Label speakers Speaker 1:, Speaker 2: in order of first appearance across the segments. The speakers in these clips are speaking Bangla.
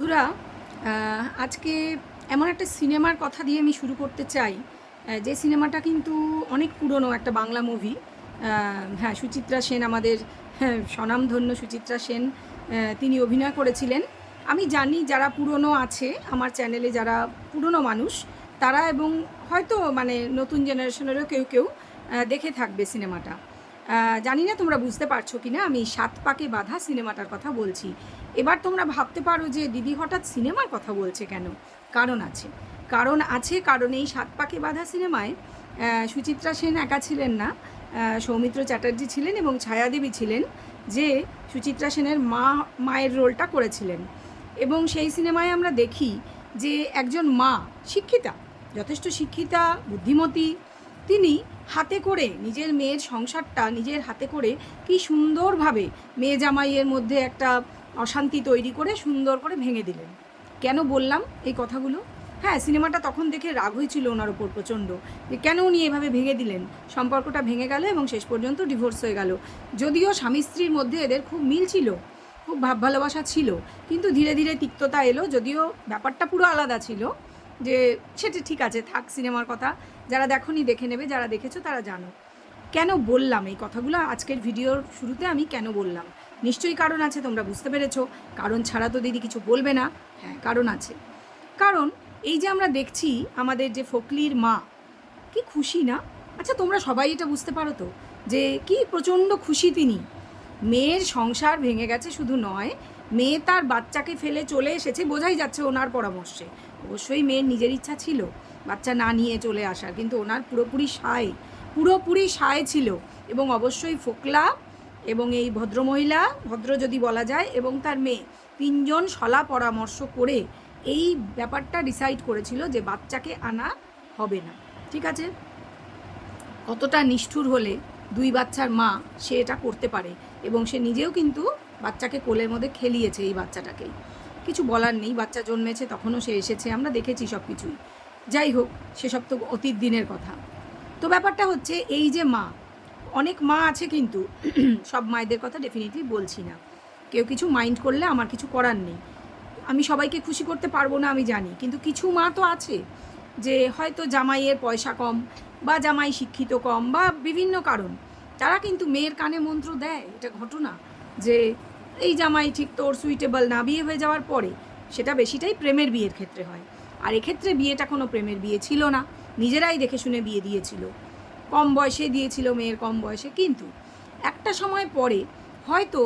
Speaker 1: বন্ধুরা আজকে এমন একটা সিনেমার কথা দিয়ে আমি শুরু করতে চাই যে সিনেমাটা কিন্তু অনেক পুরনো একটা বাংলা মুভি হ্যাঁ সুচিত্রা সেন আমাদের হ্যাঁ, স্বনামধন্য সুচিত্রা সেন তিনি অভিনয় করেছিলেন। আমি জানি যারা পুরনো আছে আমার চ্যানেলে যারা পুরনো মানুষ তারা এবং হয়তো মানে নতুন জেনারেশনেরও কেউ কেউ দেখে থাকবে সিনেমাটা। জানি না তোমরা বুঝতে পারছ কি না আমি সাত পাকে বাঁধা সিনেমাটার কথা বলছি। এবার তোমরা ভাবতে পারো যে দিদি হঠাৎ সিনেমার কথা বলছে কেন? কারণ আছে। কারণ আছে, কারণ এই সাত পাকে বাঁধা সিনেমায় সুচিত্রা সেন একা ছিলেন না সৌমিত্র চ্যাটার্জি ছিলেন এবং ছায়াদেবী ছিলেন, যে সুচিত্রা সেনের মা, মায়ের রোলটা করেছিলেন। এবং সেই সিনেমায় আমরা দেখি যে একজন মা, শিক্ষিতা, যথেষ্ট শিক্ষিতা, বুদ্ধিমতী, তিনি হাতে করে নিজের মেয়ের সংসারটা নিজের হাতে করে কি সুন্দরভাবে মেয়ে জামাইয়ের মধ্যে একটা অশান্তি তৈরি করে সুন্দর করে ভেঙে দিলেন। কেন বললাম এই কথাগুলো? হ্যাঁ সিনেমাটা তখন দেখে রাগ হয়েছিল ওনার ওপর প্রচণ্ড যে কেন উনি এভাবে ভেঙে দিলেন? সম্পর্কটা ভেঙে গেল এবং শেষ পর্যন্ত ডিভোর্স হয়ে গেল। যদিও স্বামী স্ত্রীর মধ্যে এদের খুব মিল ছিল, খুব ভাব ভালোবাসা ছিল, কিন্তু ধীরে ধীরে তিক্ততা এলো, যদিও ব্যাপারটা পুরো আলাদা ছিল যে সেটা ঠিক আছে, থাক সিনেমার কথা, যারা দেখোনি দেখে নেবে, যারা দেখেছ তারা জানো। কেন বললাম এই কথাগুলো? আজকের ভিডিওর শুরুতে আমি কেন বললাম? নিশ্চয়ই কারণ আছে, তোমরা বুঝতে পেরেছ। কারণ ছাড়া তো দিদি কিছু বলবে না। হ্যাঁ কারণ আছে। কারণ এই যে আমরা দেখছি আমাদের যে ফকলির মা, কি খুশি না? আচ্ছা তোমরা সবাই এটা বুঝতে পারো তো, যে কি প্রচণ্ড খুশি তিনি। মেয়ের সংসার ভেঙে গেছে শুধু নয়, মেয়ে তার বাচ্চাকে ফেলে চলে এসেছে, বোঝাই যাচ্ছে ওনার পরামর্শে। অবশ্যই মেয়ের নিজের ইচ্ছা ছিল, বাচ্চা না নিয়ে চলে আসার, কিন্তু ওনার পুরোপুরি সায় পুরোপুরি সায় ছিল। এবং অবশ্যই ফোকলা এবং এই ভদ্রমহিলা, ভদ্র যদি বলা যায়, এবং তার মেয়ে তিনজন সলা পরামর্শ করে এই ব্যাপারটা ডিসাইড করেছিল যে বাচ্চাকে আনা হবে না। ঠিক আছে? কতটা নিষ্ঠুর হলে দুই বাচ্চার মা সে এটা করতে পারে এবং সে নিজেও কিন্তু বাচ্চাকে কোলের মধ্যে খেলিয়েছে এই বাচ্চাটাকেই কিছু বলার নেই, বাচ্চা জন্মেছে, তখনও সে এসেছে, আমরা দেখেছি সব কিছুই যাই হোক, সেসব তো অতীত দিনের কথা। তো ব্যাপারটা হচ্ছে, এই যে মা অনেক মা আছে কিন্তু, সব মায়েদের কথা ডেফিনেটলি বলছি না। কেউ কিছু মাইন্ড করলে আমার কিছু করার নেই। আমি সবাইকে খুশি করতে পারব না, আমি জানি। কিন্তু কিছু মা তো আছে যে হয়তো জামাইয়ের পয়সা কম বা জামাই শিক্ষিত কম বা বিভিন্ন কারণ। তারা কিন্তু মেয়ের কানে মন্ত্র দেয়, এটা ঘটনা। যে এই জামাই ঠিক তোর সুইটেবল না, বিয়ে হয়ে যাওয়ার পরে সেটা বেশিটাই প্রেমের বিয়ের ক্ষেত্রে হয়। আর এক্ষেত্রে বিয়েটা কোনো প্রেমের বিয়ে ছিল না। নিজেরাই দেখে শুনে বিয়ে দিয়েছিল। কম বয়সে দিয়েছিল মেয়ের কম বয়সে, কিন্তু একটা সময় পরে হয়তো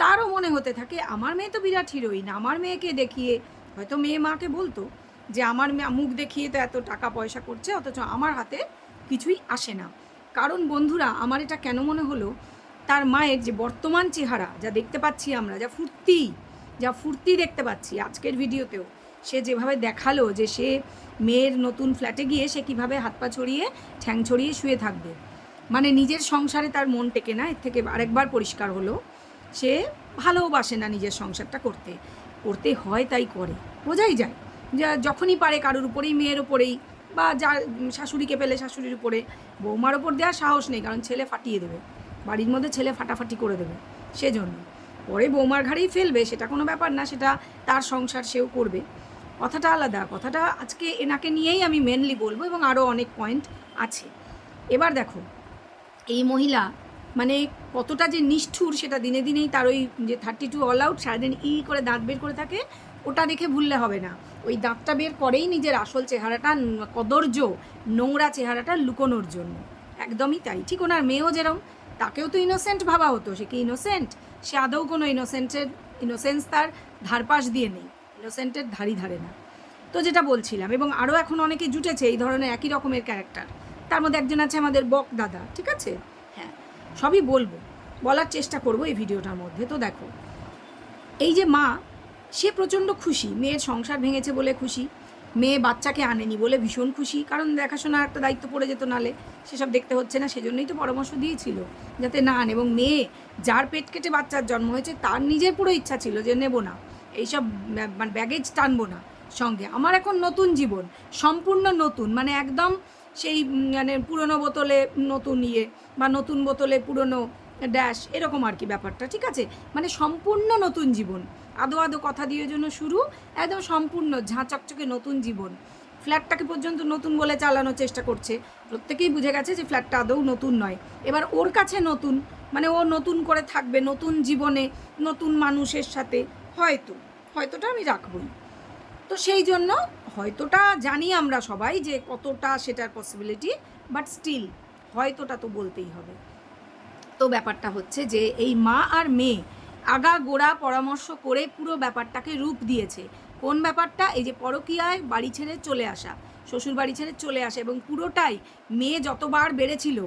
Speaker 1: তারও মনে হতে থাকে, আমার মেয়ে তো বিরাট হিরোইন আমার মেয়েকে দেখিয়ে হয়তো মেয়ে মাকে বলতো যে আমার মুখ দেখিয়ে তো এত টাকা পয়সা করছে, অথচ আমার হাতে কিছুই আসে না। কারণ বন্ধুরা, আমার এটা কেন মনে হলো? তার মায়ের যে বর্তমান চেহারা, যা দেখতে পাচ্ছি আমরা, যা ফুর্তি যা ফুর্তি দেখতে পাচ্ছি আজকের ভিডিওতেও সে যেভাবে দেখাল যে সে মেয়ের নতুন ফ্ল্যাটে গিয়ে সে কীভাবে হাত পা ছড়িয়ে, ঠ্যাং ছড়িয়ে শুয়ে থাকবে। মানে নিজের সংসারে তার মন টেকে না, এর থেকে আরেকবার পরিষ্কার হলো, সে ভালোবাসে না নিজের সংসারটা করতে। করতে হয় তাই করে। বোঝাই যায় যা যখনই পারে কারোর উপরেই, মেয়ের উপরেই বা যা শাশুড়িকে পেলে শাশুড়ির উপরে। বৌমার ওপর দেওয়ার সাহস নেই, কারণ ছেলে ফাটিয়ে দেবে। বাড়ির মধ্যে ছেলে ফাটাফাটি করে দেবে সেজন্য। পরে বৌমার ঘাড়েই ফেলবে, সেটা কোনো ব্যাপার না, সেটা তার সংসার সেও করবে। কথাটা আলাদা, কথাটা আজকে এনাকে নিয়েই আমি মেনলি বলব এবং আরও অনেক পয়েন্ট আছে। এবার দেখো, এই মহিলা মানে কতটা যে নিষ্ঠুর সেটা দিনে দিনেই তার ওই যে থার্টি টু অল আউট সারাদিন ই করে দাঁত বের করে থাকে, ওটা দেখে ভুললে হবে না। ওই দাঁতটা বের করেই নিজের আসল চেহারাটা, কদর্য, নোংরা চেহারাটা লুকোনোর জন্য। একদমই তাই। ঠিক ওনার মেয়েও যেরম, তাকেও তো ইনোসেন্ট ভাবা হতো, সে কি ইনোসেন্ট সে আদৌ কোনো ইনোসেন্টের ইনোসেন্স তার ধারপাশ দিয়ে নেই। ইনোসেন্টের ধারি ধারে না। তো যেটা বলছিলাম এবং আরও এখন অনেকে জুটেছে এই ধরনের একই রকমের ক্যারেক্টার তার মধ্যে একজন আছে আমাদের বক দাদা ঠিক আছে? হ্যাঁ। সবই বলব বলার চেষ্টা করব এই ভিডিওটার মধ্যে। তো দেখো এই যে মা সে প্রচণ্ড খুশি মেয়ের সংসার ভেঙেছে বলে খুশি মেয়ে বাচ্চাকে আনেনি বলে ভীষণ খুশি কারণ দেখাশোনার একটা দায়িত্ব পড়ে যেত নালে সেসব দেখতে হচ্ছে না সেজন্যই তো পরামর্শ দিয়েছিল যাতে না আন। এবং মেয়ে যার পেট কেটে বাচ্চার জন্ম হয়েছে তার নিজের পুরো ইচ্ছা ছিল যে নেব না। এইসব মানে ব্যাগেজ টানবো না সঙ্গে। আমার এখন নতুন জীবন, সম্পূর্ণ নতুন মানে একদম সেই মানে পুরনো বোতলে নতুন ইয়ে বা নতুন বোতলে পুরনো ড্যাশ এরকম আর কি ব্যাপারটা, ঠিক আছে? মানে সম্পূর্ণ নতুন জীবন। আদো আদো কথা দিয়ে জন্য শুরু, একদম সম্পূর্ণ, ঝাঁ চকচকে নতুন জীবন। ফ্ল্যাটটাকে পর্যন্ত নতুন বলে চালানোর চেষ্টা করছে। প্রত্যেকেই বুঝে গেছে যে ফ্ল্যাটটা আদৌ নতুন নয়। এবার ওর কাছে নতুন মানে ও নতুন করে থাকবে, নতুন জীবনে, নতুন মানুষের সাথে, হয়তো। হয়তোটা আমি রাখবই। তো সেই জন্য হয়তোটা জানি আমরা সবাই যে কতটা সেটার পসিবিলিটি বাট স্টিল হয়তোটা তো বলতেই হবে। তো ব্যাপারটা হচ্ছে যে এই মা আর মেয়ে আগা গোড়া পরামর্শ করে পুরো ব্যাপারটাকে রূপ দিয়েছে। কোন ব্যাপারটা? এই যে পরকীয়ায় বাড়ি ছেড়ে চলে আসা, শ্বশুর বাড়ি ছেড়ে চলে আসা এবং পুরোটাই মেয়ে যতবার বেড়েছিল,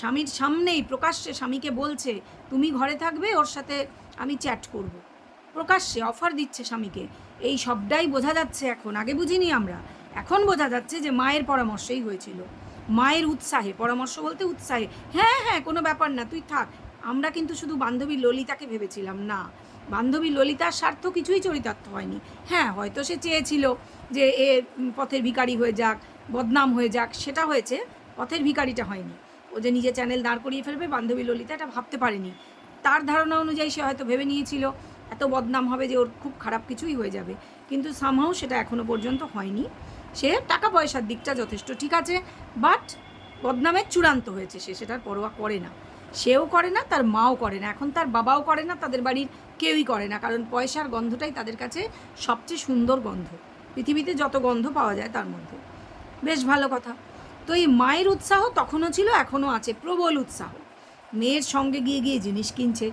Speaker 1: স্বামীর সামনেই প্রকাশ্যে স্বামীকে বলছে, তুমি ঘরে থাকবে, ওর সাথে আমি চ্যাট করব। প্রকাশ্যে অফার দিচ্ছে স্বামীকে। এই সবটাই বোঝা যাচ্ছে এখন। আগে বুঝিনি আমরা। এখন বোঝা যাচ্ছে যে মায়ের পরামর্শেই হয়েছিল। মায়ের উৎসাহে, পরামর্শ বলতে উৎসাহে। হ্যাঁ হ্যাঁ কোনো ব্যাপার না, তুই থাক। আমরা কিন্তু শুধু বান্ধবী ললিতাকে ভেবেছিলাম, না। বান্ধবী ললিতার স্বার্থ কিছুই চরিতার্থ হয়নি। হ্যাঁ হয়তো সে চেয়েছিল যে এ পথের ভিখারি হয়ে যাক, বদনাম হয়ে যাক, সেটা হয়েছে, পথের ভিখারিটা হয়নি। ও যে নিজে চ্যানেল দাঁড় করিয়ে ফেলবে, বান্ধবী ললিতা এটা ভাবতে পারেনি। তার ধারণা অনুযায়ী সে হয়তো ভেবে নিয়েছিল। এত বদনাম হবে যে ওর খুব খারাপ কিছুই হয়ে যাবে। কিন্তু সামহাও সেটা এখনও পর্যন্ত হয়নি। সে টাকা পয়সার দিকটা যথেষ্ট ঠিক আছে বাট বদনামের চূড়ান্ত হয়েছে সে, সেটার পরোয়া করে না। সেও করে না, তার মাও করে না। এখন তার বাবাও করে না, তাদের বাড়ির কেউই করে না, কারণ পয়সার গন্ধটাই তাদের কাছে সবচেয়ে সুন্দর গন্ধ। পৃথিবীতে যত গন্ধ পাওয়া যায় তার মধ্যে। বেশ ভালো কথা। তো এই মায়ের উৎসাহ তখনও ছিল, এখনও আছে, প্রবল উৎসাহ। মেয়ের সঙ্গে গিয়ে গিয়ে জিনিস কিনছে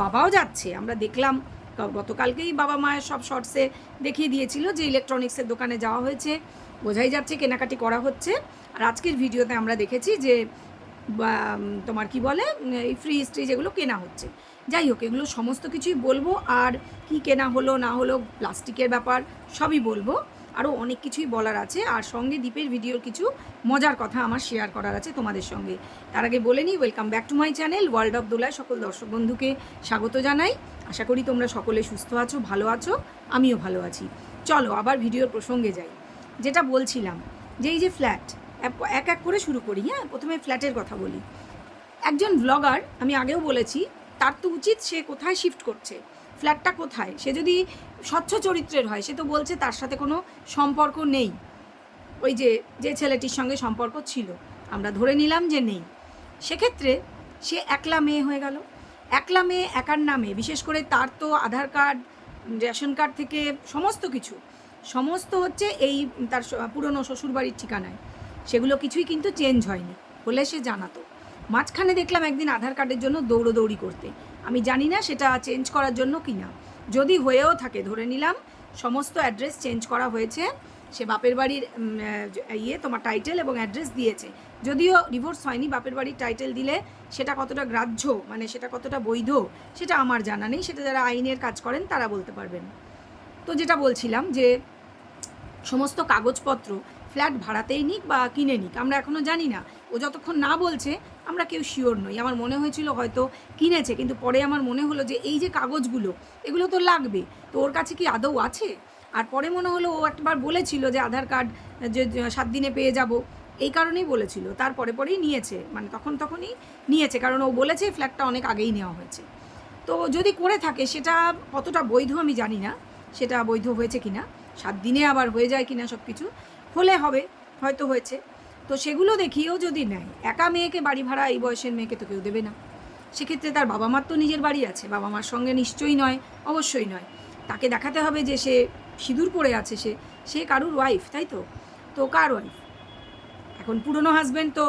Speaker 1: বাবাও যাচ্ছে। আমরা দেখলাম গতকালকেই বাবা মায়ের সব শর্টসে দেখিয়ে দিয়েছিল যে ইলেকট্রনিক্সের দোকানে যাওয়া হয়েছে। বোঝাই যাচ্ছে কেনাকাটি করা হচ্ছে। আর আজকের ভিডিওতে আমরা দেখেছি যে তোমার কি বলে এই ফ্রি ট্রিজ এগুলো কেনা হচ্ছে। যাই হোক, এগুলো সমস্ত কিছুই বলব। আর কি কেনা হলো, না হলো, প্লাস্টিকের ব্যাপার সবই বলব। আরও অনেক কিছুই বলার আছে। আর সঙ্গে দ্বীপের ভিডিওর কিছু মজার কথা আমার শেয়ার করার আছে তোমাদের সঙ্গে। তার আগে বলে নিই welcome back to my channel world of দোলায় সকল দর্শক বন্ধুকে স্বাগত জানাই। আশা করি তোমরা সকলে সুস্থ আছো, ভালো আছো, আমিও ভালো আছি। চলো আবার ভিডিওর প্রসঙ্গে যাই। যেটা বলছিলাম যে এই যে ফ্ল্যাট এক এক করে শুরু করি হ্যাঁ? প্রথমে ফ্ল্যাটের কথা বলি। একজন ব্লগার আমি আগেও বলেছি, তার তো উচিত সে কোথায় শিফট করছে। ফ্ল্যাটটা কোথায়? সে যদি স্বচ্ছ চরিত্রের হয়, সে তো বলছে তার সাথে কোনো সম্পর্ক নেই। ওই যে যে ছেলেটির সঙ্গে সম্পর্ক ছিল। আমরা ধরে নিলাম যে নেই। সেক্ষেত্রে সে একলা মেয়ে হয়ে গেল। একলা মেয়ে একার নামে, বিশেষ করে তার তো আধার কার্ড, রেশন কার্ড থেকে সমস্ত কিছু। সমস্ত হচ্ছে এই তার পুরনো শ্বশুরবাড়ির ঠিকানায়। সেগুলো কিছুই কিন্তু চেঞ্জ হয়নি হলে সে জানাতো। মাঝখানে দেখলাম একদিন আধার কার্ডের জন্য দৌড়োদৌড়ি করতে। আমি জানি না সেটা চেঞ্জ করার জন্য কি না যদি হয়েও থাকে, ধরে নিলাম সমস্ত অ্যাড্রেস চেঞ্জ করা হয়েছে, সে বাপের বাড়ির ইয়ে তোমার টাইটেল এবং অ্যাড্রেস দিয়েছে। যদিও ডিভোর্স হয়নি, বাপের বাড়ির টাইটেল দিলে সেটা কতটা গ্রাহ্য মানে সেটা কতটা বৈধ, সেটা আমার জানা নেই। সেটা যারা আইনের কাজ করেন, তারা বলতে পারবেন। তো যেটা বলছিলাম যে, সমস্ত কাগজপত্র ফ্ল্যাট ভাড়াতেই নিক বা কিনে নিক, আমরা এখনও জানি না। ও যতক্ষণ না বলছে, আমরা কেউ শিওর নই। আমার মনে হয়েছিল হয়তো কিনেছে, কিন্তু পরে আমার মনে হলো যে এই যে কাগজগুলো, এগুলো তো লাগবে। তো ওর কাছে কি আদৌ আছে? আর পরে মনে হলো ও একবার বলেছিল যে আধার কার্ড, যে সাত দিনে পেয়ে যাব। এই কারণেই বলেছিল। তারপরে পরেই নিয়েছে মানে তখন তখনই নিয়েছে, কারণ ও বলেছে ফ্ল্যাটটা অনেক আগেই নেওয়া হয়েছে। তো যদি করে থাকে, সেটা কতটা বৈধ আমি জানি না, সেটা বৈধ হয়েছে কিনা, সাত দিনে আবার হয়ে যায় কিনা সব কিছু হলে হবে, হয়তো হয়েছে। তো সেগুলো দেখিয়েও যদি নেয়, একা মেয়েকে বাড়ি ভাড়া এই বয়সের মেয়েকে তো কেউ দেবে না। সেক্ষেত্রে তার বাবা মার তো নিজের বাড়ি আছে বাবা মার সঙ্গে নিশ্চয়ই নয়, অবশ্যই নয়। তাকে দেখাতে হবে যে সে সিঁদুর পরে আছে সে সে কারুর ওয়াইফ তাই তো? তো কার ওয়াইফ এখন পুরনো হাজব্যান্ড তো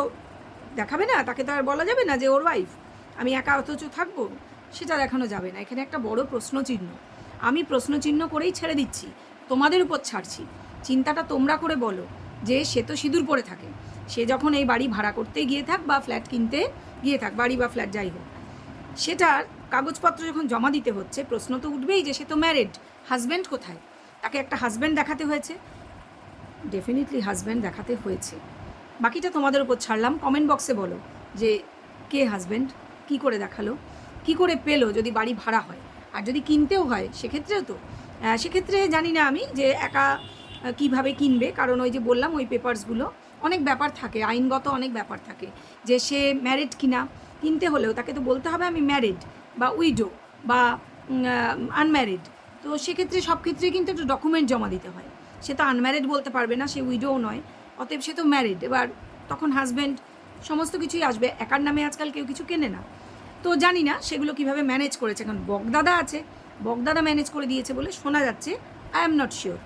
Speaker 1: দেখাবে না, তাকে তো আর বলা যাবে না যে ওর ওয়াইফ আমি একা অথচ থাকব, সেটা দেখানো যাবে না। এখানে একটা বড় প্রশ্নচিহ্ন। আমি প্রশ্নচিহ্ন করেই ছেড়ে দিচ্ছি, তোমাদের উপর ছাড়ছি। চিন্তাটা তোমরা করে বলো যে সে তো সিঁদুর পরে থাকে। সে যখন এই বাড়ি ভাড়া করতে গিয়ে থাক বা ফ্ল্যাট কিনতে গিয়ে থাক, বাড়ি বা ফ্ল্যাট যাই হোক। সেটার কাগজপত্র যখন জমা দিতে হচ্ছে, প্রশ্ন তো উঠবেই যে সে তো ম্যারেড হাজব্যান্ড কোথায়? তাকে একটা হাজব্যান্ড দেখাতে হয়েছে। ডেফিনেটলি হাজব্যান্ড দেখাতে হয়েছে। বাকিটা তোমাদের উপর ছাড়লাম। কমেন্ট বক্সে বলো যে কে হাজব্যান্ড কি করে দেখাল, কি করে পেল যদি বাড়ি ভাড়া হয়? আর যদি কিনতেও হয়, সেক্ষেত্রেও তো। সেক্ষেত্রে জানি না আমি যে একা কীভাবে কিনবে? কারণ ওই যে বললাম, ওই পেপারসগুলো অনেক ব্যাপার থাকে, আইনগত অনেক ব্যাপার থাকে। যে সে ম্যারিড কিনা, কিনতে হলেও তাকে তো বলতে হবে আমি ম্যারিড বা উইডো বা আনম্যারিড তো সেক্ষেত্রে সব ক্ষেত্রে কিন্তু একটু ডকুমেন্ট জমা দিতে হয়। সে তো আনম্যারিড বলতে পারবে না, সে উইডোও নয়, অতএব সে তো ম্যারিড এবার তখন হাজব্যান্ড সমস্ত কিছুই আসবে, একার নামে আজকাল কেউ কিছু কেনে না। তো জানি না সেগুলো কীভাবে ম্যানেজ করেছে, কারণ বকদাদা আছে, বকদাদা ম্যানেজ করে দিয়েছে বলে শোনা যাচ্ছে আই এম নট শিওর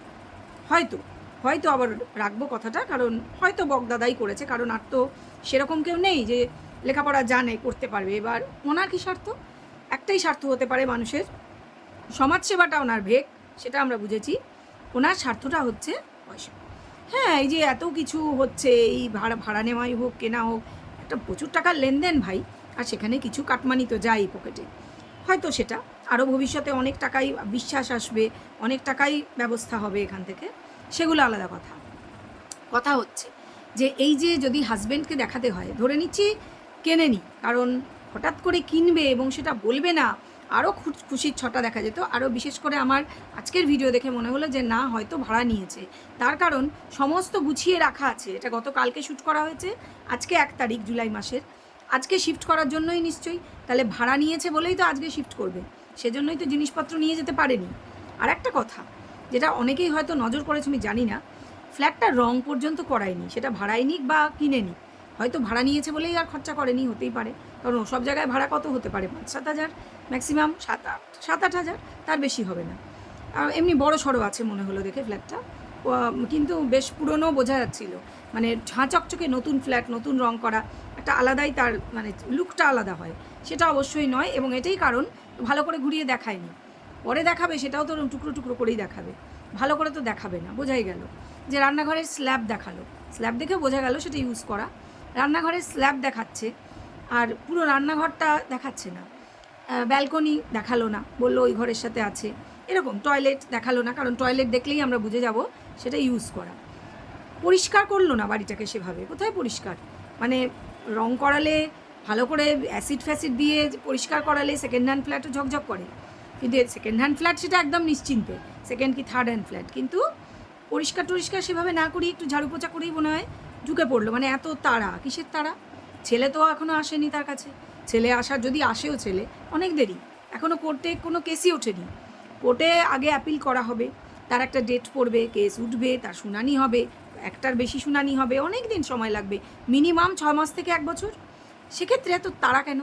Speaker 1: হয়তো হয়তো আবার রাখব কথাটা, কারণ হয়তো বকদাদাই করেছে, কারণ আর তো সেরকম কেউ নেই যে লেখাপড়া জানে, করতে পারবে। এবার ওনার কি স্বার্থ? একটাই স্বার্থ হতে পারে মানুষের। সমাজসেবাটা ওনার ভেগ, সেটা আমরা বুঝেছি। ওনার স্বার্থটা হচ্ছে পয়সা। হ্যাঁ এই যে এত কিছু হচ্ছে, এই ভাড়া ভাড়া নেওয়াই হোক, কেনা হোক, একটা প্রচুর টাকার লেনদেন ভাই। আর সেখানে কিছু কাটমানি তো যাই পকেটে। হয়তো সেটা। আরও ভবিষ্যতে অনেক টাকাই বিশ্বাস আসবে, অনেক টাকাই ব্যবস্থা হবে এখান থেকে। সেগুলো আলাদা কথা। কথা হচ্ছে যে এই যে যদি হাজব্যান্ডকে দেখাতে হয়, ধরে নিচ্ছি কেনে নি, কারণ হঠাৎ করে কিনবে এবং সেটা বলবে না আরও খুশির ছটা দেখা যেত। আরও বিশেষ করে আমার আজকের ভিডিও দেখে মনে হলো যে না, হয়তো ভাড়া নিয়েছে। তার কারণ সমস্ত গুছিয়ে রাখা আছে। এটা গতকালকে শ্যুট করা হয়েছে, আজকে এক তারিখ, জুলাই মাসের। আজকে শিফট করার জন্যই নিশ্চয়ই। তাহলে ভাড়া নিয়েছে বলেই তো আজকে শিফট করবে। সেজন্যই তো জিনিসপত্র নিয়ে যেতে পারেনি। আর একটা কথা, যেটা অনেকেই হয়তো নজর করেছে, আমি জানি না, ফ্ল্যাটটা রং পর্যন্ত করায়নি, সেটা ভাড়ায় নিক বা কিনে নিক। হয়তো ভাড়া নিয়েছে বলেই আর খরচা করেনি, হতেই পারে। কারণ সব জায়গায় ভাড়া কত হতে পারে? পাঁচ, সাত হাজার? ম্যাক্সিমাম সাত, আট সাত, আট হাজার? তার বেশি হবে না। আর এমনি বড় সড়ো আছে মনে হলো দেখে ফ্ল্যাটটা। কিন্তু বেশ পুরনো বোঝা যাচ্ছিল। মানে ঝাঁ চকচকে নতুন ফ্ল্যাট, নতুন রং করা, একটা আলাদাই তার মানে লুকটা আলাদা হয়। সেটা অবশ্যই নয় এবং এটাই কারণ ভালো করে ঘুরিয়ে দেখায়নি। পরে দেখাবে, সেটাও তো টুকরো টুকরো করেই দেখাবে। ভালো করে তো দেখাবে না, বোঝাই গেল। যে রান্নাঘরের স্ল্যাব দেখাল। স্ল্যাব দেখে বোঝা গেল সেটা ইউজ করা। রান্নাঘরের স্ল্যাব দেখাচ্ছে, আর পুরো রান্নাঘরটা দেখাচ্ছে না। ব্যালকনি দেখাল না, বলল ওই ঘরের সাথে আছে। এরকম টয়লেট দেখাল না, কারণ টয়লেট দেখলেই আমরা বুঝে যাব সেটা ইউজ করা। পরিষ্কার করল না বাড়িটাকে সেভাবে, কোথায় পরিষ্কার? মানে রং করালে ভালো করে অ্যাসিড ফ্যাসিড দিয়ে পরিষ্কার করালে সেকেন্ড হ্যান্ড ফ্ল্যাটও ঝকঝক করে। কিন্তু সেকেন্ড হ্যান্ড ফ্ল্যাট সেটা একদম নিশ্চিন্তে। সেকেন্ড কি থার্ড হ্যান্ড ফ্ল্যাট কিন্তু পরিষ্কার টরিষ্কার সেভাবে না করি একটু ঝাড়ু পোচা করেই মনে হয় ঢুকে পড়ল। মানে এত তাড়া। কিসের তাড়া? ছেলে তো এখনও আসেনি তার কাছে। ছেলে আসার, যদি আসেও ছেলে, অনেক দেরি। এখনও কোর্টে কোনো কেসই ওঠেনি। কোর্টে আগে অ্যাপিল করা হবে। তার একটা ডেট পড়বে কেস উঠবে, তার শুনানি হবে, একটার বেশি শুনানি হবে, অনেক দিন সময় লাগবে। মিনিমাম ছ মাস থেকে এক বছর। সেক্ষেত্রে এত তাড়া কেন?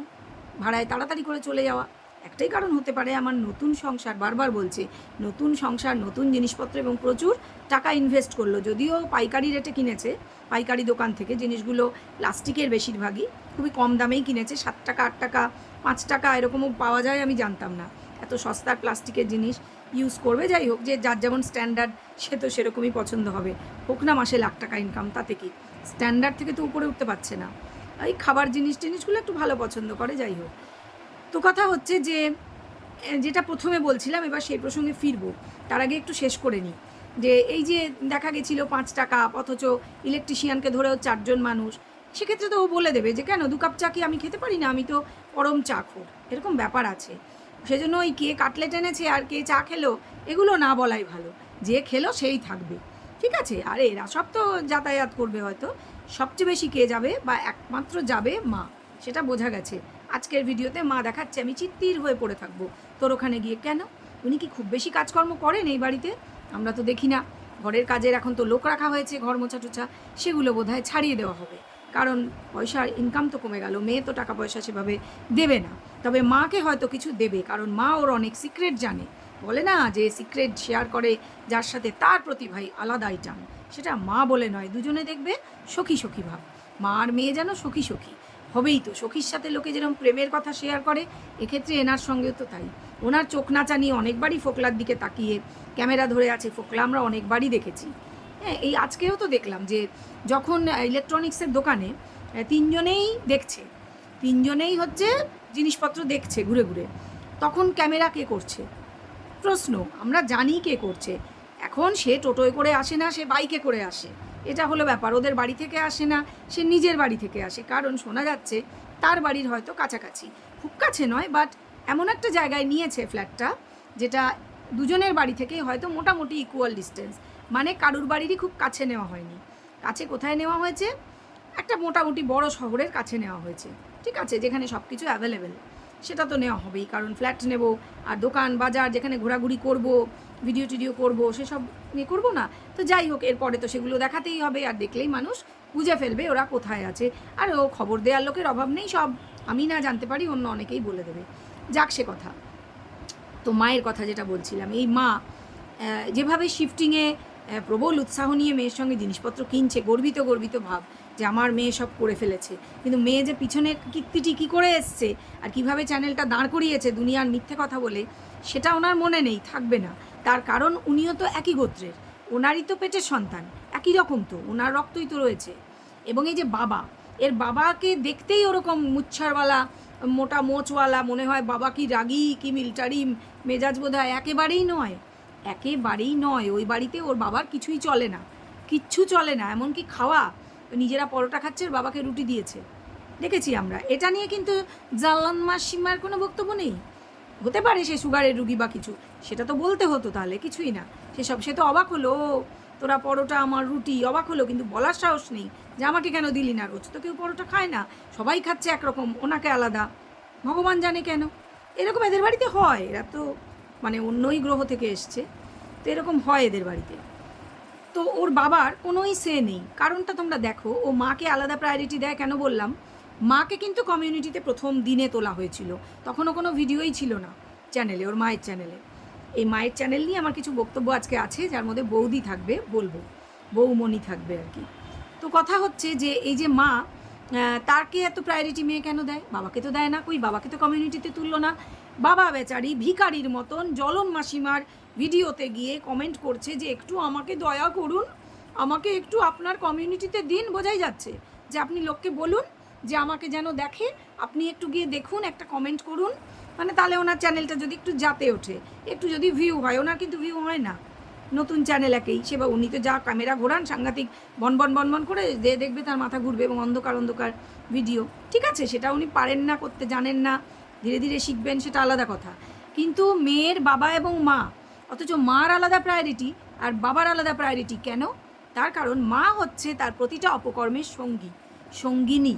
Speaker 1: ভাড়ায় তাড়াতাড়ি করে চলে যাওয়া। একটাই কারণ হতে পারে আমার নতুন সংসার বারবার বলছে, নতুন সংসার, নতুন জিনিসপত্র এবং প্রচুর টাকা ইনভেস্ট করল। যদিও পাইকারি রেটে কিনেছে, পাইকারি দোকান থেকে জিনিসগুলো প্লাস্টিকের বেশিরভাগই, খুবই কম দামেই কিনেছে। সাত টাকা, আট টাকা, পাঁচ টাকা এরকমও পাওয়া যায় আমি জানতাম না। এত সস্তার প্লাস্টিকের জিনিস ইউজ করবে, যাই হোক, যে যার যেমন স্ট্যান্ডার্ড সে তো সেরকমই পছন্দ হবে। হোক না মাসে লাখ টাকা ইনকাম তাতে কি? স্ট্যান্ডার্ড থেকে তো উপরে উঠতে পারছে না। এই খাবার জিনিস টিনিসগুলো একটু ভালো পছন্দ করে, যাই হোক। তো কথা হচ্ছে যে যেটা প্রথমে বলছিলাম, এবার সেই প্রসঙ্গে ফিরবো। তার আগে একটু শেষ করে নিই। যে এই যে দেখা গেছিল পাঁচ টাকা, অথচ ইলেকট্রিশিয়ানকে ধরেও চারজন মানুষ, সেক্ষেত্রে তো ও বলে দেবে যে, কেন? দু কাপ চা কি আমি খেতে পারি না? আমি তো পরম চা খোর এরকম ব্যাপার আছে। সেজন্য ওই কে কাটলেট এনেছে আর কে চা খেলো, এগুলো না বলাই ভালো। যে খেলো, সেই থাকবে। ঠিক আছে? আর, এরা সব তো যাতায়াত করবে হয়তো। সবচেয়ে বেশি কে যাবে বা একমাত্র যাবে মা? সেটা বোঝা গেছে। আজকের ভিডিওতে মা দেখাচ্ছে আমি চিত্তির হয়ে পড়ে থাকব। তোর ওখানে গিয়ে কেন? উনি কি খুব বেশি কাজকর্ম করেন এই বাড়িতে? আমরা তো দেখি না। ঘরের কাজের এখন তো লোক রাখা হয়েছে, ঘর মোছা টোছা সেগুলো বোধহয় ছাড়িয়ে দেওয়া হবে। কারণ পয়সার ইনকাম তো কমে গেল, মেয়ে তো টাকা পয়সা সেভাবে দেবে না। তবে মাকে হয়তো কিছু দেবে, কারণ মা ওর অনেক সিক্রেট জানে। বলে না যে সিক্রেট শেয়ার করে যার সাথে তার প্রতি ভাই আলাদাই টান। সেটা মা বলে নয়, দুজনে দেখবে সখী সখী ভাব। মা আর মেয়ে যেন সখী সখী। হবেই তো, সখীর সাথে লোকে যেরকম প্রেমের কথা শেয়ার করে, এক্ষেত্রে এনার সঙ্গেও তো তাই। ওনার চোখ নাচা নিয়ে অনেকবারই ফোকলার দিকে তাকিয়ে, ক্যামেরা ধরে আছে, ফোকলা আমরা অনেকবারই দেখেছি। হ্যাঁ এই আজকেও তো দেখলাম যে যখন ইলেকট্রনিক্সের দোকানে তিনজনেই দেখছে। তিনজনেই হচ্ছে জিনিসপত্র দেখছে ঘুরে ঘুরে। তখন ক্যামেরা কে করছে? প্রশ্ন, আমরা জানি কে করছে। এখন সে টোটোয় করে আসে না, সে বাইকে করে আসে। এটা হলো ব্যাপার, ওদের বাড়ি থেকে আসে না, সে নিজের বাড়ি থেকে আসে। কারণ শোনা যাচ্ছে, তার বাড়ির হয়তো কাছাকাছি। খুব কাছে নয় বাট এমন একটা জায়গায় নিয়েছে ফ্ল্যাটটা, যেটা দুজনের বাড়ি থেকেই হয়তো মোটামুটি ইকুয়াল ডিস্টেন্স মানে কারুর বাড়িরই খুব কাছে নেওয়া হয়নি। কাছে কোথায় নেওয়া হয়েছে? একটা মোটামুটি বড় শহরের কাছে নেওয়া হয়েছে। ঠিক আছে, যেখানে সব কিছু অ্যাভেলেবেল সেটা তো নেওয়া হবেই, কারণ ফ্ল্যাট নেব আর দোকান, বাজার, যেখানে ঘোরাঘুরি করব ভিডিও টিডিও করব, সেসব নিয়ে করব না। তো যাই হোক, এরপরে তো সেগুলো দেখাতেই হবে আর দেখলেই মানুষ বুঝে ফেলবে ওরা কোথায় আছে। আর ও খবর দেওয়ার লোকের অভাব নেই, সব আমি না জানতে পারি, অন্য অনেকেই বলে দেবে। যাক সে কথা। তো মায়ের কথা যেটা বলছিলাম, এই মা যেভাবে শিফটিংয়ে প্রবল উৎসাহ নিয়ে মেয়ের সঙ্গে জিনিসপত্র কিনছে, গর্বিত গর্বিত ভাব। যে আমার মেয়ে সব করে ফেলেছে। কিন্তু মেয়ে যে পিছনে কীর্তিটি কী করে এসছে আর কীভাবে চ্যানেলটা দাঁড় করিয়েছে দুনিয়ার মিথ্যে কথা বলে, সেটা ওনার মনে নেই, থাকবে না। তার কারণ উনিও তো একই গোত্রের, ওনারই তো পেটের সন্তান, একই রকম তো, ওনার রক্তই তো রয়েছে। এবং এই যে বাবা, এর বাবাকে দেখতেই ওরকম মুচ্ছারওয়ালা, মোটা মোচওয়ালা, মনে হয় বাবা কি রাগি, কি মিলিটারি মেজাজ বোধ হয় একেবারেই নয়। একেবারেই নয়, ওই বাড়িতে ওর বাবার কিছুই চলে না, কিচ্ছু চলে না, এমনকি খাওয়া নিজেরা পরোটা খাচ্ছে ওর বাবাকে রুটি দিয়েছে। দেখেছি আমরা। এটা নিয়ে কিন্তু জাল্লান মাসিমার কোনো বক্তব্য নেই। হতে পারে সে সুগারের রুগী বা কিছু। সেটা তো বলতে হতো তাহলে, কিছুই না। সেসব, সে তো অবাক হলো তোরা পরোটা, আমার রুটি। অবাক হলো, কিন্তু বলার সাহস নেই যে, আমাকে কেন দিলি না রোজ? তো কেউ পরোটা খায় না। সবাই খাচ্ছে একরকম, ওনাকে আলাদা। ভগবান জানে কেন? এরকম এদের বাড়িতে হয়। এরা তো মানে অন্যই গ্রহ থেকে এসছে। তো এরকম হয় এদের বাড়িতে। তো ওর বাবার কোনোই সে নেই। কারণটা তোমরা দেখো, ও মাকে আলাদা প্রায়োরিটি দেয় কেন বললাম? মাকে কিন্তু কমিউনিটিতে প্রথম দিনে তোলা হয়েছিল। তখনও কোনো ভিডিওই ছিল না চ্যানেলে ওর মায়ের চ্যানেলে এই মায়ের চ্যানেল নিয়ে আমার কিছু বক্তব্য আজকে আছে, যার মধ্যে বৌদি থাকবে বলব, বৌমণি থাকবে আর কি। তো কথা হচ্ছে যে, এই যে মা তারকে এত প্রায়োরিটি মেয়ে কেন দেয়? বাবাকে তো দেয় না, কই বাবাকে তো কমিউনিটিতে তুললো না। বাবা বেচারি ভিখারির মতন জলন মাসিমার ভিডিওতে গিয়ে কমেন্ট করছে যে, একটু আমাকে দয়া করুন, আমাকে একটু আপনার কমিউনিটিতে দিন। বোঝাই যাচ্ছে যে, আপনি লোককে বলুন যে, আমাকে যেন দেখে, আপনি একটু গিয়ে দেখুন, একটা কমেন্ট করুন। মানে তাহলে ওনার চ্যানেলটা যদি একটু জাতে ওঠে, একটু যদি ভিউ হয়, ওনার কিন্তু ভিউ হয় না। নতুন চ্যানেল একেই, সে বা উনি তো যা ক্যামেরা ঘোরান, সাংঘাতিক বন বন বন বন করে যে দেখবে তার মাথা ঘুরবে এবং অন্ধকার অন্ধকার ভিডিও ঠিক আছে, সেটা উনি পারেন না, করতে জানেন না ধীরে ধীরে শিখবেন সেটা আলাদা কথা। কিন্তু মেয়ের বাবা এবং মা, অথচ মার আলাদা প্রায়োরিটি আর বাবার আলাদা প্রায়োরিটি কেন? তার কারণ মা হচ্ছে তার প্রতিটা অপকর্মের সঙ্গী, সঙ্গিনী।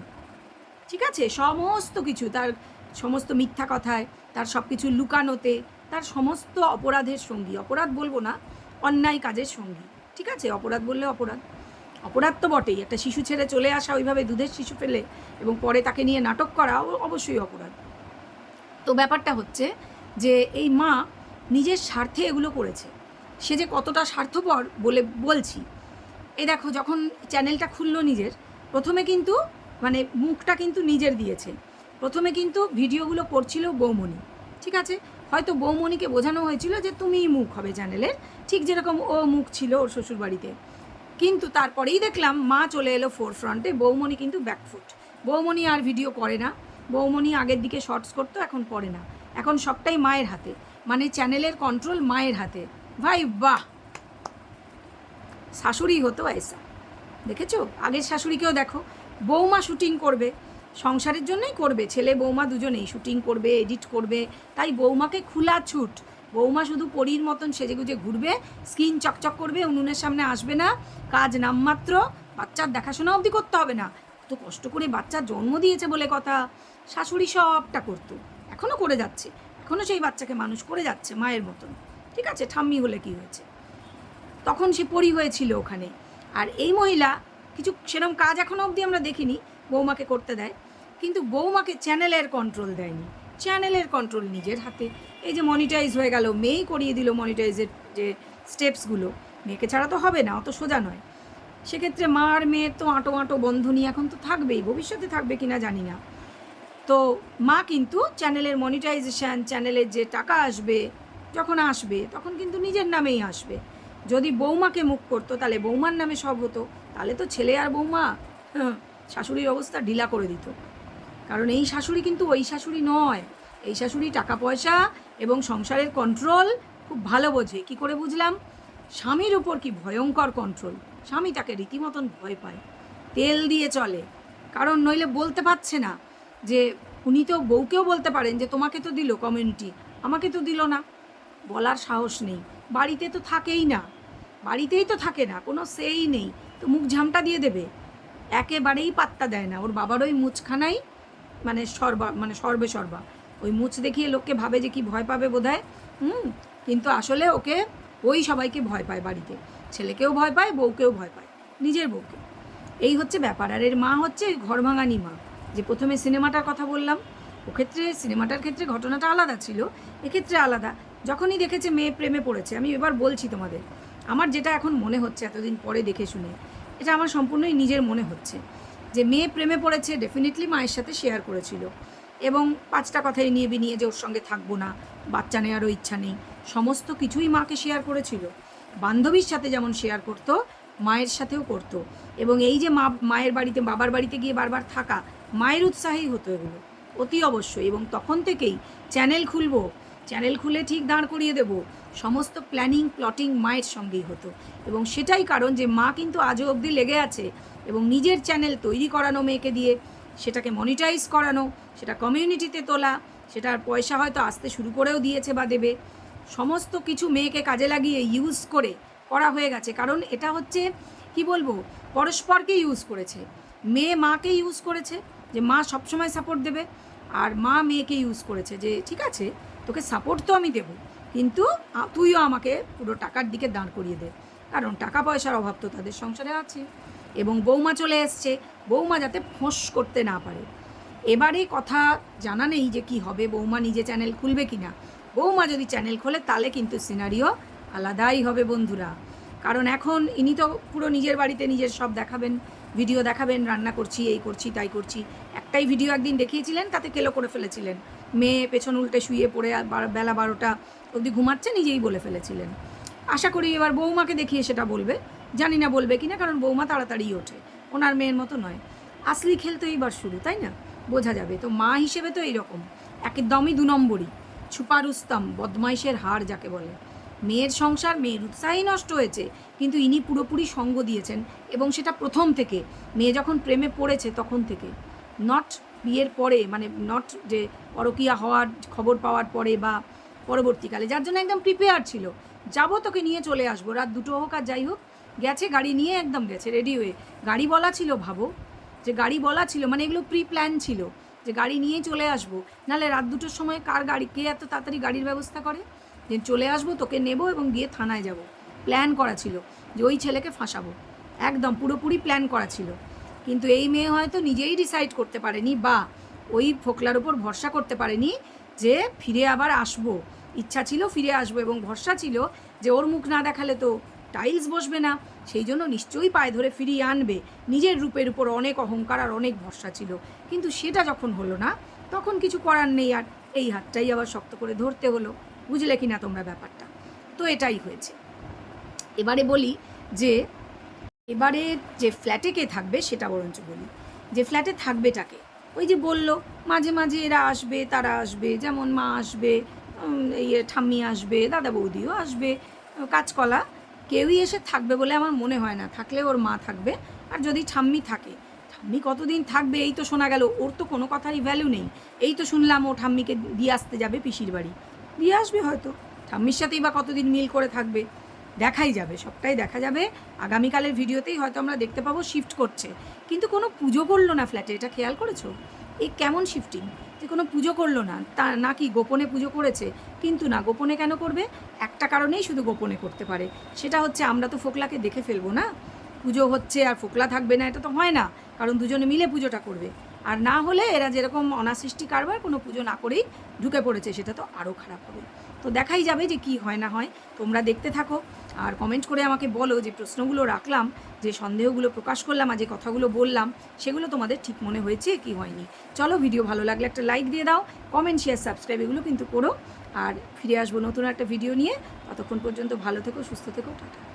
Speaker 1: ঠিক আছে? সমস্ত কিছু, তার সমস্ত মিথ্যা কথায়, তার সব কিছু লুকানোতে, তার সমস্ত অপরাধের সঙ্গী। অপরাধ বলব না, অন্যায় কাজের সঙ্গী। ঠিক আছে? অপরাধ বললে অপরাধ। অপরাধ তো বটেই। একটা শিশু ছেড়ে চলে আসা ওইভাবে দুধের শিশু ফেলে এবং পরে তাকে নিয়ে নাটক করা অবশ্যই অপরাধ। তো ব্যাপারটা হচ্ছে যে এই মা নিজের স্বার্থে এগুলো করেছে। সে যে কতটা স্বার্থপর বলে বলছি। এই দেখো, যখন চ্যানেলটা খুললো নিজের, প্রথমে কিন্তু মানে মুখটা কিন্তু নিজের দিয়েছে। প্রথমে কিন্তু ভিডিওগুলো করছিল বৌমণি, ঠিক আছে? হয়তো বৌমণিকে বোঝানো হয়েছিল যে তুমিই মুখ হবে চ্যানেলের, ঠিক যেরকম ও মুখ ছিল ওর শ্বশুরবাড়িতে। কিন্তু তারপরেই দেখলাম মা চলে এলো ফোর ফ্রন্টে বৌমণি কিন্তু ব্যাকফুট বৌমণি আর ভিডিও করে না। বৌমণি আগের দিকে শর্টস করতো, এখন করে না। এখন সবটাই মায়ের হাতে। মানে চ্যানেলের কন্ট্রোল মায়ের হাতে। ভাই বাহ! শাশুড়ি হতো এসা দেখেছ? আগের শাশুড়িকেও দেখো। বৌমা শুটিং করবে। সংসারের জন্যই করবে। ছেলে, বৌমা দুজনেই শুটিং করবে এডিট করবে। তাই বৌমাকে খোলা ছুট। বৌমা শুধু পরীর মতন সেজেগুজে ঘুরবে স্কিন চকচক করবে, উনুনের সামনে আসবে না। কাজ নামমাত্র। বাচ্চার দেখাশোনা অবধি করতে হবে না। তো কষ্ট করে বাচ্চার জন্ম দিয়েছে বলে কথা। শাশুড়ি সবটা করতো। এখনও করে যাচ্ছে। এখনও সেই বাচ্চাকে মানুষ করে যাচ্ছে মায়ের মতন। ঠিক আছে? ঠাম্মি হলে কি হয়েছে? তখন সে পরি হয়েছিল ওখানে। আর এই মহিলা কিছু সেরকম কাজ এখনও অবধি আমরা দেখিনি, বৌমাকে করতে দেয়। কিন্তু বৌমাকে চ্যানেলের কন্ট্রোল দেয়নি। চ্যানেলের কন্ট্রোল নিজের হাতে। এই যে মনিটাইজ হয়ে গেল, মেয়েই করিয়ে দিল মনিটাইজের যে স্টেপসগুলো মেয়েকে ছাড়া তো হবে না, অত সোজা নয়। সেক্ষেত্রে মা আর মেয়ের তো আঁটো আঁটো বন্ধনী এখন তো থাকবেই, ভবিষ্যতে থাকবে কিনা জানি না। তো মা কিন্তু চ্যানেলের মনিটাইজেশন চ্যানেলের যে টাকা আসবে যখন আসবে তখন কিন্তু নিজের নামেই আসবে। যদি বৌমাকে মুখ করতো তাহলে বৌমার নামে সব হতো। তাহলে তো ছেলে আর বৌমা হ্যাঁ, শাশুড়ির অবস্থা ঢিলা করে দিত। কারণ এই শাশুড়ি কিন্তু ওই শাশুড়ি নয়। এই শাশুড়ি টাকা পয়সা এবং সংসারের কন্ট্রোল খুব ভালো বোঝে। কি করে বুঝলাম? স্বামীর উপর কি ভয়ঙ্কর কন্ট্রোল স্বামী তাকে রীতিমতন ভয় পায়। তেল দিয়ে চলে। কারণ নইলে বলতে পারছে না। যে উনি তো বউকেও বলতে পারেন যে তোমাকে তো দিল কমিউনিটি আমাকে তো দিল না। বলার সাহস নেই। বাড়িতে তো থাকেই না। বাড়িতেই তো থাকে না, কোনো সেই নেই। তো মুখ ঝামটা দিয়ে দেবে। একেবারেই পাত্তা দেয় না। ওর বাবার ওই মুচখানাই মানে সর্বা মানে সর্বে সর্বা। ওই মুচ দেখিয়ে লোককে ভাবে যে কি ভয় পাবে বোধহয়। হুম, কিন্তু আসলে ওকে, ওই সবাইকে ভয় পায় বাড়িতে। ছেলেকেও ভয় পায়, বউকেও ভয় পায়। নিজের বউকে। এই হচ্ছে ব্যাপার। আর এর মা হচ্ছে ঘর ভাঙানি মা। যে প্রথমে সিনেমাটার কথা বললাম ওক্ষেত্রে সিনেমাটার ক্ষেত্রে ঘটনাটা আলাদা ছিল, এক্ষেত্রে আলাদা। যখনই দেখেছে মেয়ে প্রেমে পড়েছে, আমি এবার বলছি তোমাদের, আমার যেটা এখন মনে হচ্ছে এতদিন পরে দেখে শুনে, এটা আমার সম্পূর্ণই নিজের মনে হচ্ছে, যে মেয়ে প্রেমে পড়েছে ডেফিনেটলি মায়ের সাথে শেয়ার করেছিল। এবং পাঁচটা কথাই নিয়ে বিনিয়ে যে ওর সঙ্গে থাকব না, বাচ্চা নেওয়ারও ইচ্ছা নেই, সমস্ত কিছুই মাকে শেয়ার করেছিল। বান্ধবীর সাথে যেমন শেয়ার করতো, মায়ের সাথেও করতো। এবং এই যে মা, মায়ের বাড়িতে, বাবার বাড়িতে গিয়ে বারবার থাকা মায়ের উৎসাহেই হতো এগুলো অতি অবশ্যই। এবং তখন থেকেই চ্যানেল খুলবো, চ্যানেল খুলে ঠিক দাঁড় করিয়ে দেব, সমস্ত প্ল্যানিং, প্লটিং মায়ের সঙ্গেই হতো। এবং সেটাই কারণ যে মা কিন্তু আজও অবধি লেগে আছে এবং নিজের চ্যানেল তৈরি করানো মেয়েকে দিয়ে, সেটাকে মনিটাইজ করানো, সেটা কমিউনিটিতে তোলা, সেটার পয়সা হয়তো আসতে শুরু করেও দিয়েছে বা দেবে। সমস্ত কিছু মেয়েকে কাজে লাগিয়ে ইউজ করে করা হয়ে গেছে। কারণ এটা হচ্ছে, কি বলব, পরস্পরকে ইউজ করেছে। মেয়ে মাকে ইউজ করেছে যে মা সবসময় সাপোর্ট দেবে। আর মা মেয়েকে ইউজ করেছে যে, ঠিক আছে, তোকে সাপোর্ট তো আমি দেবো, কিন্তু তুইও আমাকে পুরো টাকার দিকে দাঁড় করিয়ে দে। কারণ টাকা পয়সার অভাব তো তাদের সংসারে আছে। এবং বৌমা চলে এসছে, বৌমা যাতে ফোঁস করতে না পারে। এবারে কথা জানা নেই যে কি হবে, বৌমা নিজে চ্যানেল খুলবে কি না বৌমা যদি চ্যানেল খোলে, তাহলে কিন্তু সিনারিও আলাদাই হবে বন্ধুরা। কারণ এখন ইনি তো পুরো নিজের বাড়িতে নিজের সব দেখাবেন ভিডিও দেখাবেন, রান্না করছি, এই করছি, তাই করছি। একটাই ভিডিও একদিন দেখিয়েছিলেন, তাতে কেলো করে ফেলেছিলেন। মেয়ে পেছন উল্টে শুয়ে পড়ে বেলা বারোটা অবধি ঘুমাচ্ছে, নিজেই বলে ফেলেছিলেন। আশা করি এবার বৌমাকে দেখিয়ে সেটা বলবে। জানি না বলবে কিনা, কারণ বৌমা তাড়াতাড়ি ওঠে। ওনার মেয়ের মতো নয়। আসলি খেল তো এইবার শুরু, তাই না? বোঝা যাবে। তো মা হিসেবে তো এইরকম। একদমই দু নম্বরই। ছুপারুস্তম, বদমাইশের হার যাকে বলে। মেয়ের সংসার, মেয়ের উৎসাহই নষ্ট হয়েছে, কিন্তু ইনি পুরোপুরি সঙ্গ দিয়েছেন এবং সেটা প্রথম থেকে। মেয়ে যখন প্রেমে পড়েছে তখন থেকে। নট বিয়ের পরে মানে নট যে পরকিয়া হওয়ার খবর পাওয়ার পরে বা পরবর্তীকালে, যার জন্য একদম প্রিপেয়ার ছিল। যাব তোকে নিয়ে চলে আসব, রাত দুটো হোক আর যাই হোক। গেছে, গাড়ি নিয়ে একদম গেছে রেডি হয়ে। গাড়ি বলা ছিল, ভাবো, যে গাড়ি বলা ছিল মানে এগুলো প্রি প্ল্যান ছিল, যে গাড়ি নিয়ে চলে আসব। নাহলে রাত দুটোর সময় কার গাড়ি, কে এত তাড়াতাড়ি গাড়ির ব্যবস্থা করে? যে চলে আসব, তোকে নেব এবং গিয়ে থানায় যাব। প্ল্যান করা ছিল, যে ওই ছেলেকে ফাঁসাবো। একদম পুরোপুরি প্ল্যান করা ছিল। কিন্তু এই মেয়ে হয়তো নিজেই ডিসাইড করতে পারেনি বা ওই ফোকলার উপর ভরসা করতে পারেনি যে ফিরে আবার আসব। ইচ্ছা ছিল ফিরে আসব এবং ভরসা ছিল যে ওর মুখ না দেখালে তো টাইলস বসবে না। সেই জন্য নিশ্চয়ই পায়ে ধরে ফিরিয়ে আনবে। নিজের রূপের উপর অনেক অহংকার আর অনেক ভরসা ছিল। কিন্তু সেটা যখন হলো না, তখন কিছু করার নেই আর। এই হাতটাই আবার শক্ত করে ধরতে হলো। বুঝলে কি না তোমরা ব্যাপারটা? তো এটাই হয়েছে। এবারে বলি যে এবারে যে ফ্ল্যাটে কে থাকবে সেটা বরঞ্চ বলি। যে ফ্ল্যাটে থাকবেটাকে ওই যে বলল মাঝে মাঝে এরা আসবে তারা আসবে যেমন মা আসবে ইয়ে ঠাম্মি আসবে দাদা বৌদিও আসবে উম, কাঁচকলা। কেউই এসে থাকবে বলে আমার মনে হয় না। থাকলে ওর মা থাকবে। আর যদি ঠাম্মি থাকে ঠাম্মি কতদিন থাকবে এই তো শোনা গেল ওর তো কোনো কথারই ভ্যালু নেই। এই তো শুনলাম ও ঠাম্মিকে দিয়ে আসতে যাবে পিসির বাড়ি। দিয়ে আসবে হয়তো। ঠাম্মির সাথেই বা কতদিন মিল করে থাকবে? দেখাই যাবে, সবটাই দেখা যাবে। আগামীকালের ভিডিওতেই হয়তো আমরা দেখতে পাবো শিফট করছে। কিন্তু কোনো পুজো করল না ফ্ল্যাটে এটা খেয়াল করেছ? এই কেমন শিফটিং যে কোনো পুজো করল না, তা নাকি গোপনে পুজো করেছে? কিন্তু না, গোপনে কেন করবে? একটা কারণেই শুধু গোপনে করতে পারে। সেটা হচ্ছে আমরা তো ফোকলাকে দেখে ফেলব না। পুজো হচ্ছে আর ফোকলা থাকবে না, এটা তো হয় না। কারণ দুজনে মিলে পুজোটা করবে। আর না হলে এরা যেরকম অনাসৃষ্টি কারবার, কোনো পুজো না করেই ঢুকে পড়েছে, সেটা তো আরও খারাপ হবে। তো দেখাই যাবে যে কি হয় না হয়, তোমরা দেখতে থাকো। আর কমেন্ট করে আমাকে বলো যে প্রশ্নগুলো রাখলাম, যে সন্দেহগুলো প্রকাশ করলাম আর যে কথাগুলো বললাম, সেগুলো তোমাদের ঠিক মনে হয়েছে কি হয়নি? চলো ভিডিও ভালো লাগলে একটা লাইক দিয়ে দাও কমেন্ট শেয়ার সাবস্ক্রাইব এগুলো কিন্তু করো। আর ফিরে আসব নতুন একটা ভিডিও নিয়ে। ততক্ষণ পর্যন্ত ভালো থেকো, সুস্থ থেকো, টাটা।